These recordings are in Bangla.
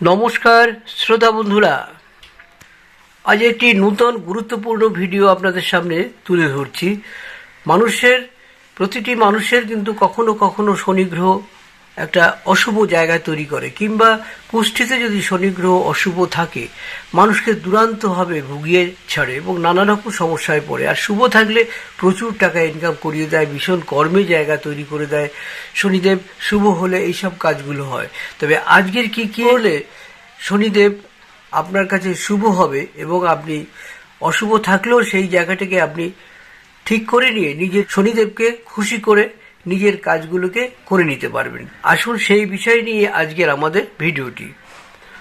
নমস্কার, শ্রোতা বন্ধুরা। আজ একটি নূতন গুরুত্বপূর্ণ ভিডিও আপনাদের সামনে তুলে ধরছি। মানুষের, প্রতিটি মানুষের কিন্তু কখনো কখনো শনিগ্রহ একটা অশুভ জায়গা তৈরি করে, কিংবা কুষ্ঠিতে যদি শনিগ্রহ অশুভ থাকে, মানুষকে দুরান্তভাবে ভুগিয়ে ছাড়ে এবং নানা রকম সমস্যায় পড়ে। আর শুভ থাকলে প্রচুর টাকা ইনকাম করিয়ে দেয়, ভীষণ কর্মে জায়গা তৈরি করে দেয়। শনিদেব, শুভ হলে এইসব কাজগুলো হয়। তবে আজকের কি কি হলে শনিদেব আপনার কাছে শুভ হবে এবং আপনি অশুভ থাকলেও সেই জায়গাটাকে আপনি ঠিক করে নিয়ে নিজের শনিদেবকে খুশি করে নিজের কাজগুলোকে করে নিতে পারবেন। আসুন সেই বিষয় নিয়ে আজকের আমাদের ভিডিওটি।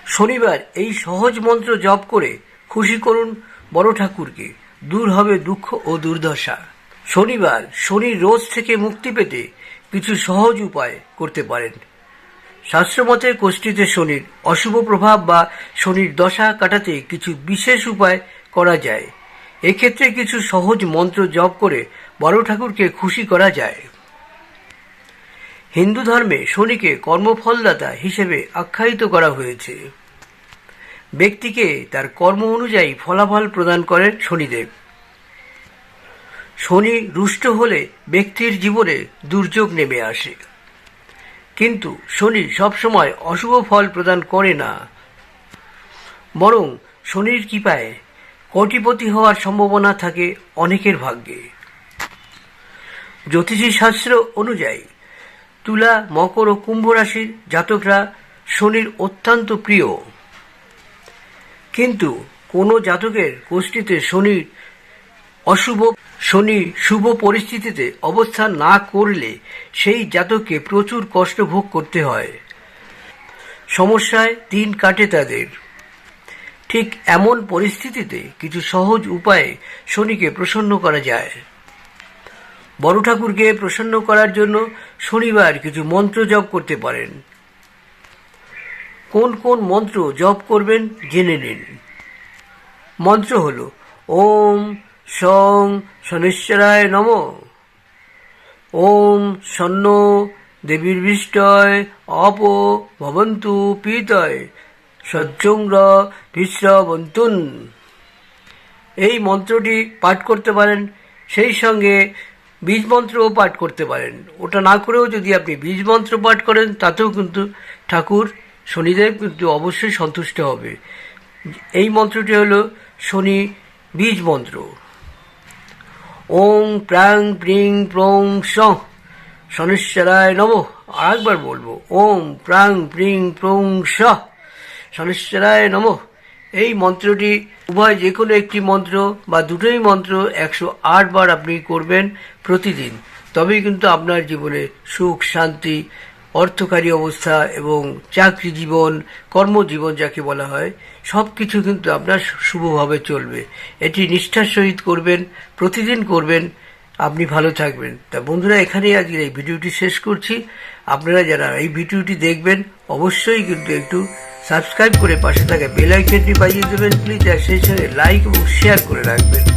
শনিবার এই সহজ মন্ত্র জপ করে খুশি করুন বড় ঠাকুরকে। দূর হবে দুঃখ ও দুর্দশা। শনিবার শনি রোজ থেকে মুক্তি পেতে কিছু সহজ উপায় করতে পারেন। শাস্ত্রমতে কোষ্ঠীতে শনির অশুভ প্রভাব বা শনির দশা কাটাতে কিছু বিশেষ উপায় করা যায়। এক্ষেত্রে কিছু সহজ মন্ত্র জপ করে বড় ঠাকুরকে খুশি করা যায়। হিন্দু ধর্মে শনিকে কর্মফলদাতা হিসেবে আখ্যায়িত করা হয়েছে। ব্যক্তিকে তার কর্ম অনুযায়ী ফলাফল প্রদান করেন শনিদেব। শনি রুষ্ট হলে ব্যক্তির জীবনে দুর্যোগ নেমে আসে। কিন্তু শনি সবসময় অশুভ ফল প্রদান করে না। বরং শনির কৃপায় কোটিপতি হওয়ার সম্ভাবনা থাকে অনেকের ভাগ্যে। জ্যোতিষী শাস্ত্র অনুযায়ী তুলা, মকর ও কুম্ভ রাশির জাতকরা শনির অত্যন্ত প্রিয়। কিন্তু কোনো জাতকের গোষ্ঠীতে শনির অশুভ, শনি শুভ পরিস্থিতিতে অবস্থান না করলে সেই জাতককে প্রচুর কষ্ট ভোগ করতে হয়। সমস্যায় দিন কাটে তাদের। ঠিক এমন পরিস্থিতিতে কিছু সহজ উপায়ে শনিকে প্রসন্ন করা যায়। বড় ঠাকুরকে প্রসন্ন করার জন্য শনিবার কিছু মন্ত্র জপ করতে পারেন। কোন কোন মন্ত্র জপ করবেন জেনে নিন। মন্ত্র হল, ওম সং শনিশ্বরায় নম। ওম সন্ন দেবীর বিষ্টয় অপ ভবন্তু পীতয় সজ্জংর বিশ্রবন্তুন এই মন্ত্রটি পাঠ করতে পারেন। সেই সঙ্গে বীজ মন্ত্রও পাঠ করতে পারেন। ওটা না করেও যদি আপনি বীজ মন্ত্র পাঠ করেন, তাতেও কিন্তু ঠাকুর শনিদেব কিন্তু অবশ্যই সন্তুষ্ট হবে। এই মন্ত্রটি হলো শনি বীজ মন্ত্র ওং প্রাং প্রিং প্রং স শনিশ্বরায় নম। আরেকবার বলব, ওম প্রাং প্রিং প্রং স শনিশ্বরায় নম। এই মন্ত্রটি, উভয় যে কোনো একটি মন্ত্র বা দুটোই মন্ত্র একশো আট বার আপনি করবেন প্রতিদিন। তবেই কিন্তু আপনার জীবনে সুখ, শান্তি, অর্থকারী অবস্থা এবং চাকরি জীবন, কর্মজীবন যাকে বলা হয় সব কিছু কিন্তু আপনার শুভভাবে চলবে। এটি নিষ্ঠার সহিত করবেন, প্রতিদিন করবেন, আপনি ভালো থাকবেন। তা বন্ধুরা, এখানেই আজকের এই ভিডিওটি শেষ করছি। আপনারা যারা এই ভিডিওটি দেখবেন, অবশ্যই কিন্তু একটু সাবস্ক্রাইব করে পাশে থাকা বেল আইকনটি বাজিয়ে দেবেন। প্লিজ আর সেই লাইক এবং শেয়ার করে রাখবেন।